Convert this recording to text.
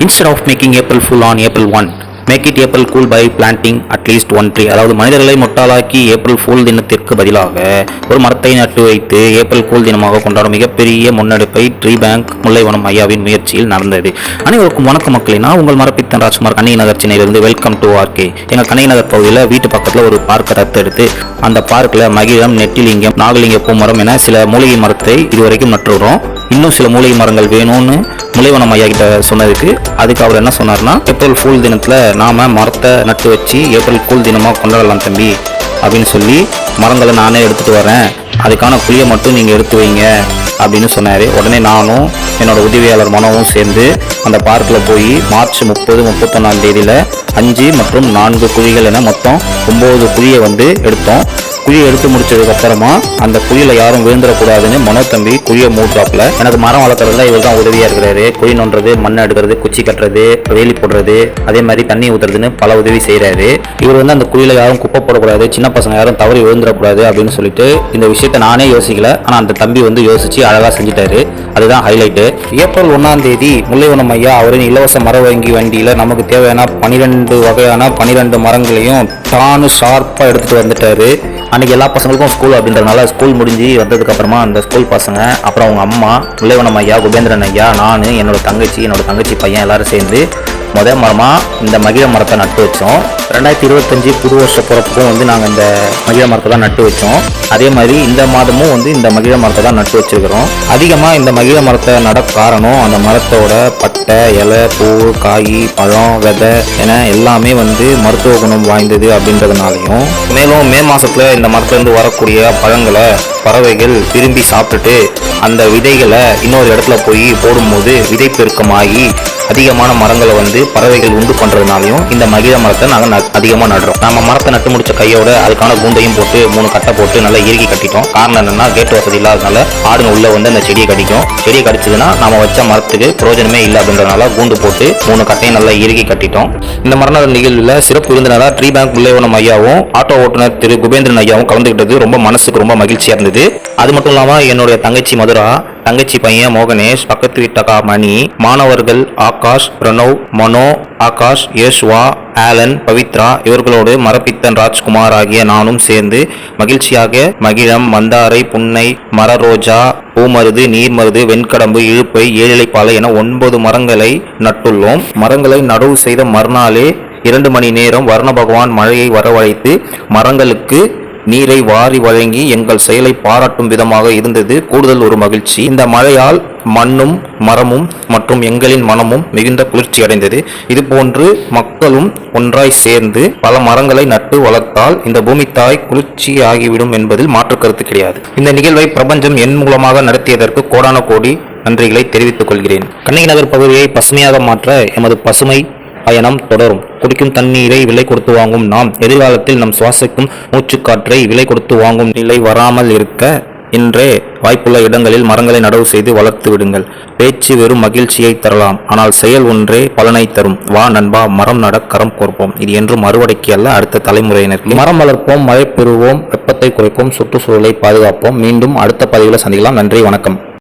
Instead of making April fool on April one make it April cool by planting at least one tree அதாவது மனிதர்களை முட்டாளாக்கி April fool தினத்திற்கு பதிலாக ஒரு மரத்தை நட்டு வைத்து ஏப்ரல் கூல் தினமாக கொண்டாடும் மிகப்பெரிய முன்னெடுப்பை ட்ரீ பேங்க் முல்லைவனம் ஐயாவின் முயற்சியில் நடந்தது. அனைவருக்கும் வணக்க மக்களே. நான் உங்கள் மரப்பித்தன் ராஜ்குமார். கண்ணை நகர் சென்னையிலிருந்து வெல்கம் டு ஆர்கே எங்கள் கண்ணை நகர் பகுதியில் வீட்டு பக்கத்தில் ஒரு பார்க்கை ரத்தெடுத்து அந்த பார்க்கில் மகிழம் நெட்டிலிங்கம் நாகலிங்க பூமரம் என சில மூலிகை மரத்தை இதுவரைக்கும் நட்டுறோம் இன்னும் சில மூலிகை மரங்கள் வேணும்னு முலைவனம் ஐயா கிட்ட சொன்னதுக்கு அதுக்கு அவர் என்ன சொன்னார்னா ஏப்ரல் ஃபூல் தினத்தில் நாம மரத்தை நட்டு வச்சு ஏப்ரல் கூல் தினமாக கொண்டாடலாம் தம்பி அப்படின்னு சொல்லி மரங்களை நானே எடுத்துகிட்டு வரேன். அதுக்கான குழியை மட்டும் நீங்கள் எடுத்து வைங்க அப்படின்னு சொன்னார். உடனே நானும் என்னோட உதவியாளர் மனவும் சேர்ந்து அந்த பார்க்கில் போய் மார்ச் முப்பது முப்பத்தொன்னாம் தேதியில் அஞ்சு மற்றும் நான்கு குழிகள் என மொத்தம் ஒம்பது குழியை வந்து எடுத்தோம். குழியை எடுத்து முடிச்சதுக்கு அப்புறமா அந்த குழியில யாரும் விழுந்துடக்கூடாதுன்னு மனோ தம்பி குழியை மூட்டாப்புல எனக்கு மரம் வளர்க்குறதுல இவர் தான் உதவியா இருக்கிறாரு. குழி நோண்டுறது மண் எடுக்கிறது குச்சி கட்டுறது வேலி போடுறது அதே மாதிரி தண்ணி ஊத்துறதுன்னு பல உதவி செய்யறாரு இவர் வந்து அந்த குழியில யாரும் குப்பை போடக்கூடாது சின்ன பசங்க யாரும் தவறி விழுந்துடக்கூடாது அப்படின்னு சொல்லிட்டு இந்த விஷயத்த நானே யோசிக்கல. ஆனா அந்த தம்பி வந்து யோசிச்சு அழகா செஞ்சுட்டாரு. அதுதான் ஹைலைட்டு ஏப்ரல் ஒன்னாம் தேதி முல்லைவனம் ஐயா அவரின் இலவச மர வங்கி வண்டியில நமக்கு தேவையான பனிரெண்டு வகையான பனிரெண்டு மரங்களையும் தானு ஷார்ப்பாக எடுத்துட்டு வந்துட்டாரு. அன்னைக்கு எல்லா பசங்களுக்கும் ஸ்கூல் அப்படின்றதுனால ஸ்கூல் முடிஞ்சு வந்ததுக்கப்புறமா அந்த ஸ்கூல் பசங்க அப்புறம் அவங்க அம்மா முல்லைவனம் ஐயா குபேந்திரன் ஐயா நான் என்னோட தங்கச்சி என்னோடய தங்கச்சி பையன் எல்லோரும் சேர்ந்து முத மரமாக இந்த மகிழ மரத்தை நட்டு வச்சோம். ரெண்டாயிரத்தி இருபத்தஞ்சு புது வருஷ பிறப்புக்கும் வந்து நாங்கள் இந்த மகிழ மரத்தை தான் நட்டு வச்சோம். அதே மாதிரி இந்த மாதமும் வந்து இந்த மகிழ மரத்தை தான் நட்டு வச்சிருக்கிறோம். அதிகமாக இந்த மகிழ மரத்தை நட காரணம் அந்த மரத்தோட பட்டை இலை பூ காய் பழம் விதை என எல்லாமே வந்து மருத்துவ குணம் வாய்ந்தது அப்படின்றதுனாலையும். மேலும் மே மாதத்தில் இந்த மரத்துலேருந்து வரக்கூடிய பழங்களை பறவைகள் விரும்பி சாப்பிட்டுட்டு அந்த விதைகளை இன்னொரு இடத்துல போய் போடும்போது விதை பெருக்கமாகி அதிகமான மரங்களை வந்து பறவைகள் உண்டு பண்றதுனாலையும் இந்த மகிழ மரத்தை நாங்கள் அதிகமாக நடுறோம். நம்ம மரத்தை நட்டு முடிச்ச கையோட அதுக்கான கூண்டையும் போட்டு மூணு கட்டை போட்டு நல்லா இறுக்கி கட்டிட்டோம். காரணம் என்னன்னா கேட் வசதி இல்லாதனால ஆடுங்க உள்ள வந்து அந்த செடியை கடிக்கும். செடியை கடிச்சதுன்னா நம்ம வச்ச மரத்துக்கு பிரயோஜனமே இல்லை அப்படின்றனால கூண்டு போட்டு மூணு கட்டையும் நல்லா இறுக்கி கட்டிட்டோம். இந்த மரண நிகழ்வில் சிறப்பு விருந்தினராக ட்ரீ பேங்க் முல்லைவனம் ஐயாவும் ஆட்டோ ஓட்டுநர் திரு குபேந்திரன் ஐயாவும் கலந்துக்கிட்டது ரொம்ப மனசுக்கு ரொம்ப மகிழ்ச்சியா இருந்தது. அது மட்டும் இல்லாம என்னுடைய தங்கச்சி மதுரா தங்கச்சி பையன் மோகனேஷ் பக்கத்து வீட்டக்கா மணி மாணவர்கள் ஆகாஷ் பிரணவ் மனோ ஆகாஷ் யேசுவா ஆலன் பவித்ரா இவர்களோடு மரப்பித்தன் ராஜ்குமார் ஆகிய நானும் சேர்ந்து மகிழ்ச்சியாக மகிழம் மந்தாரை புன்னை மரரோஜா பூமருது நீர்மருது வெண்கடம்பு இழுப்பை ஏழிலைப்பாலை என ஒன்பது மரங்களை நட்டுள்ளோம். மரங்களை நடவு செய்த மறுநாளே இரண்டு மணி நேரம் வர்ண பகவான் மழையை வரவழைத்து மரங்களுக்கு நீரை வாரி வழங்கி எங்கள் செயலை பாராட்டும் விதமாக இருந்தது. கூடுதல் ஒரு மகிழ்ச்சி. இந்த மழையால் மண்ணும் மரமும் மற்றும் எங்களின் மனமும் மிகுந்த குளிர்ச்சி அடைந்தது. இதுபோன்று மக்களும் ஒன்றாய் சேர்ந்து பல மரங்களை நட்டு வளர்த்தால் இந்த பூமி தாய் குளிர்ச்சி ஆகிவிடும் என்பதில் மாற்று கருத்து கிடையாது. இந்த நிகழ்வை பிரபஞ்சம் என் மூலமாக நடத்தியதற்கு கோடான கோடி நன்றிகளை தெரிவித்துக் கொள்கிறேன். கண்ணகி நகர் பகுதியை பசுமையாக மாற்ற எமது பசுமை பயணம் தொடரும். குடிக்கும் தண்ணீரை விலை கொடுத்து வாங்கும் நாம் எதிர்காலத்தில் நம் சுவாசிக்கும் மூச்சுக்காற்றை விலை கொடுத்து வாங்கும் நிலை வராமல் இருக்க இன்றே வாய்ப்புள்ள இடங்களில் மரங்களை நடவு செய்து வளர்த்து விடுங்கள். பேச்சு வெறும் மகிழ்ச்சியை தரலாம். ஆனால் செயல் ஒன்றே பலனை தரும். வா நண்பா மரம் நட கரம் கோர்ப்போம். இது என்றும் அறுவடைக்கு அல்ல அடுத்த தலைமுறையினருக்கு. மரம் வளர்ப்போம் மழை பெறுவோம் வெப்பத்தை குறைப்போம் சுற்றுச்சூழலை பாதுகாப்போம். மீண்டும் அடுத்த பதிவில் சந்திக்கலாம். நன்றி வணக்கம்.